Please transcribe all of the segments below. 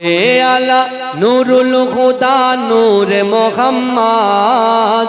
এ আলা নুরুল হুদা নূর মোহাম্মদ।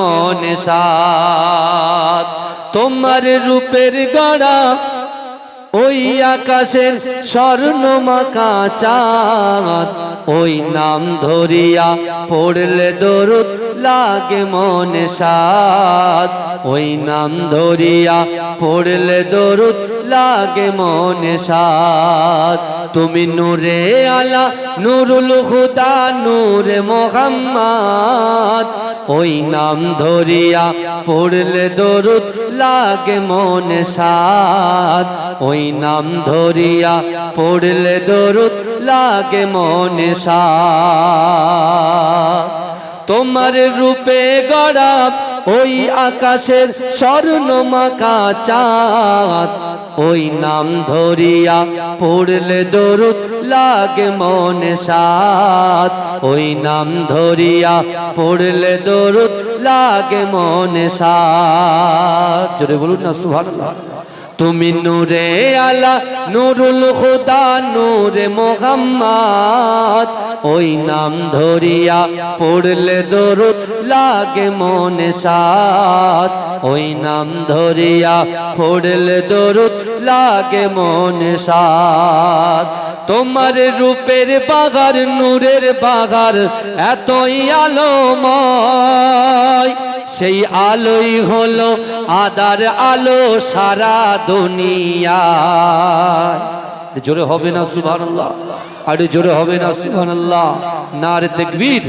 মনে সাদ তোমার রূপের গড়া ওই আকাশের স্বর্ণ মাকা চাঁদ। ওই নাম ধরিয়া পড়লে দরুদ লাগে মনে সাদ ওই নাম ধরিয়া পড়লে দরুদ লাগে মনে সাদ তুমি নূরে আলা, নুরুল খুদা নূরে মোহাম্মদ। ওই নাম ধরিয়া পড়লে দরুদ লাগে মনে সাদ ওই নাম ধরিয়া পড়লে দরুদ লাগে মনে সাদ তোমার রূপে গড়া ওই আকাশের স্বর্ণ মাকা চাঁদ। ওই নাম ধরিয়া পড়লে দরুদ লাগে মনে সাত ওই নাম ধরিয়া পড়লে দরুদ লাগে মনে সাত জোরে বলুন না, সুবহানাল্লাহ। তুমি নূরে আলা, নুরুল খুদা নূরে মোহাম্মদ। ওই নাম ধরিয়া পড়লে দরুদ লাগে মনে সাদ ওই নাম ধরিয়া পড়লে দরুদ লাগে মনে সাদ তোমার রূপের বাগার, নূরের বাগার, এতই আলোময়। সেই আলোই হলো আদার আলো সারা দুনিয়া। জোরে হবে না সুভান আরে জোরে হবে না সুভান নার দেখবির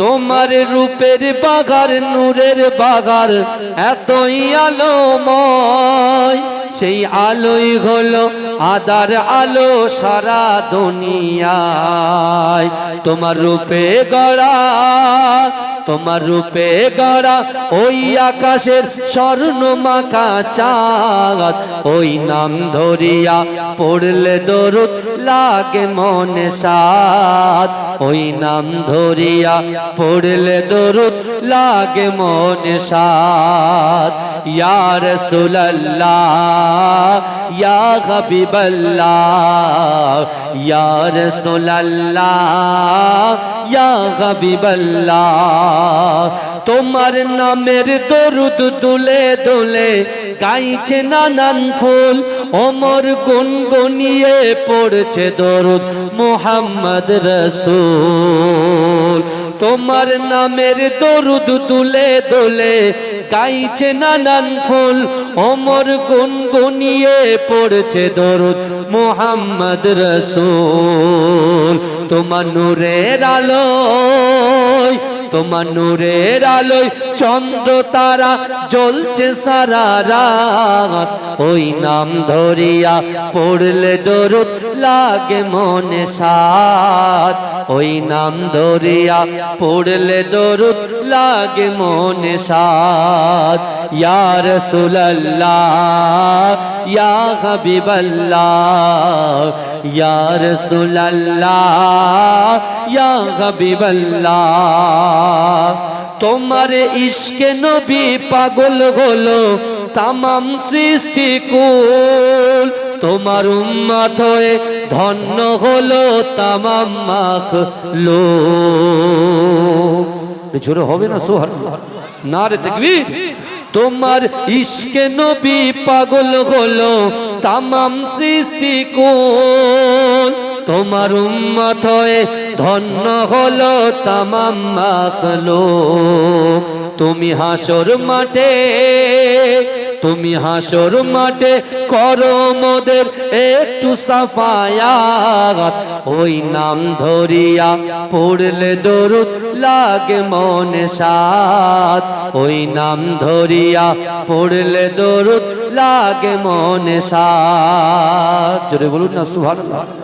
তোমার রূপের বাগার, নূরের বাগার, এতই আলোময়। সেই আলোই হলো আদার আলো সারা দুনিয়ায়। তোমার রূপে গড়া, তোমার রূপে গড়া ওই আকাশের স্বর্ণ মাখা চাঁদ। ওই নাম ধরিয়া পড়লে দরুদ লাগে মনে সাদ। ওই নাম ধরিয়া পড়লে দরুদ লাগে মনে সাদ। ইয়ার সুল্লাহ ইয়া হাবিবাল্লাহ ইয়ার সুল্লাহ ইয়া হাবিবাল্লাহ। তোমার নামের দরুদ দুলে দুলে গাইছে নানান ফুল। ওমর গুনগুনিয়ে পড়ছে দরুদ মোহাম্মদ রসুল। তোমার নামের দরুদ দুলে দুলে গাইছে নানান ফুল। ওমর গুনগুনিয়ে পড়ছে দরুদ মোহাম্মদ রসুল। তোমার নূরের আলোয় তোমার নূরের আলোয় চন্দ্র তারা জ্বলছে সারা রাত। ওই নাম ধরিয়া পড়লে দরুদ লাগে মনে সাত। ওই নাম ধরিয়া পড়লে দরুদ লাগে মনে সাত ইয়া রাসূলুল্লাহ, ইয়া হাবিবাল্লাহ, ইয়া রাসূলুল্লাহ, ইয়া হাবিবাল্লাহ। তোমার ইশকে নবী পাগল হলো, তামাম সৃষ্টি কুল। তোমার উম্মত হয়ে ধন্য হলো তামাম মাখ লো হবে না সোহার না রে দেখবি তোমার ইশকে নবী পাগল হলো তামাম সৃষ্টি কোন। তোমার উম্মত হয়ে ধন্য হলো তামাম মাখলো। তুমি হাসর মাঠে তুমি হাসর মাঠে করো মোদের একটু সাফায়াত। ওই নাম ধরিয়া পড়লে দরুদ লাগে মনে সাত ওই নাম ধরিয়া পড়লে দরুদ লাগে মনে সাত জোরে বলুন না, সুবহানাল্লাহ।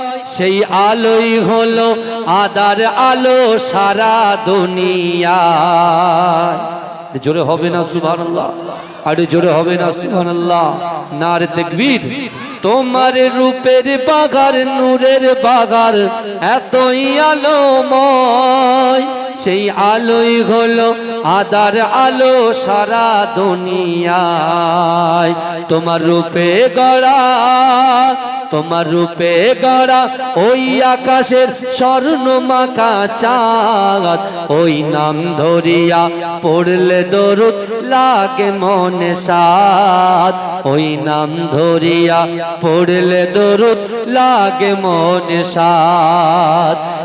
সেই আলোই হলো আদার আলো সারা দুনিয়া। জোরে হবে না, সুবহানাল্লাহ। আরে জোরে হবে না সুভানাল্লাহ না রে তাকবীর। তোমার রূপের বাগার, নূরের বাগার, এতই আলোময়। সেই আলোই হলো আদার আলো সারা দুনিয়ায়। তোমার রূপে গড়া, তোমার রূপে গড়া ওই আকাশের স্বর্ণ মাখা চাঁদ। ওই নাম ধরিয়া পড়লে দরুদ লাগে মনে সাদ ওই নাম ধরিয়া পড়লে দরুদ লাগে মনে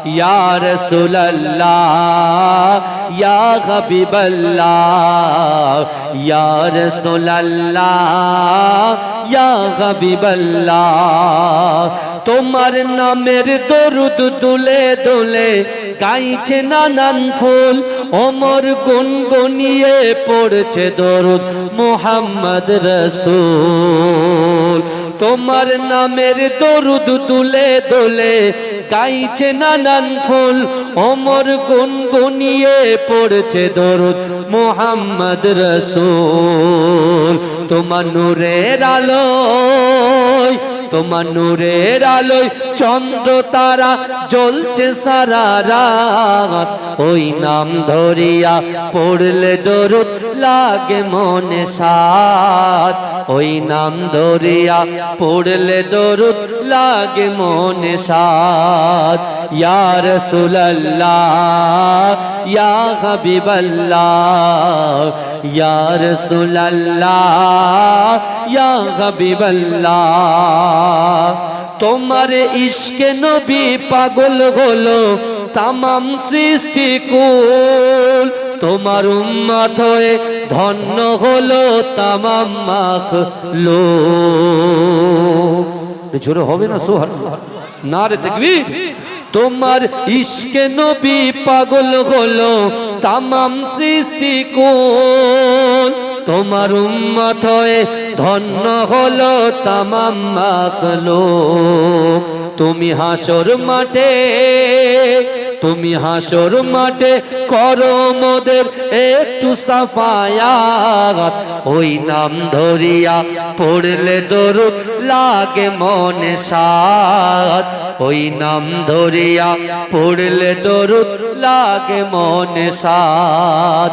সাদ ইয়া রাসূলুল্লাহ, ইয়া হাবিবাল্লাহ, ইয়া রাসূলুল্লাহ, ইয়া হাবিবাল্লাহ। তোমার নামের দরুদ দুলে দুলে গাইছে নানান ফুল ওমর গুনগুনিয়ে পড়ছে দরুদ মোহাম্মদ রসুল। তোমার নামের দরুদ দুলে দুলে গাইছে নানান ফুল, ওমর গুনগুনিয়ে পড়ছে দরুদ, মোহাম্মদ রসুল। তোমার নূরের আলোয়, তোমার নূরের আলোয় চন্দ্র তারা জ্বলছে সারা রাত। ওই নাম ধরিয়া পড়লে দরুদ লাগে মনে সাত। ওই নাম ধরিয়া পড়লে দরুদ লাগে মনে সাত। ইয়া রাসূলুল্লাহ, ইয়া হাবিবাল্লাহ, ইয়া রাসূলুল্লাহ, ইয়া হাবিবাল্লাহ। তোমার ইশকে নবী পাগল হলো, তামাম সৃষ্টি কুল। তোমার উম্মত হয়ে ধন্য হলো তামাম মাখ লো হবে না সোহার? না রে দেখবি তোমার ইশকে নবী পাগল হলো তামাম সৃষ্টি কোন। তোমার উম্মত হয়ে ধন্য হলো তামাম মাখলো তুমি হাসর মাঠে তুমি হাসর মাঠে করো মোদের একটু সাফায়াত। ওই নাম ধরিয়া পড়লে দরুদ লাগে মনে সাত ওই নাম ধরিয়া পড়লে দরুদ লাগে মনে সাত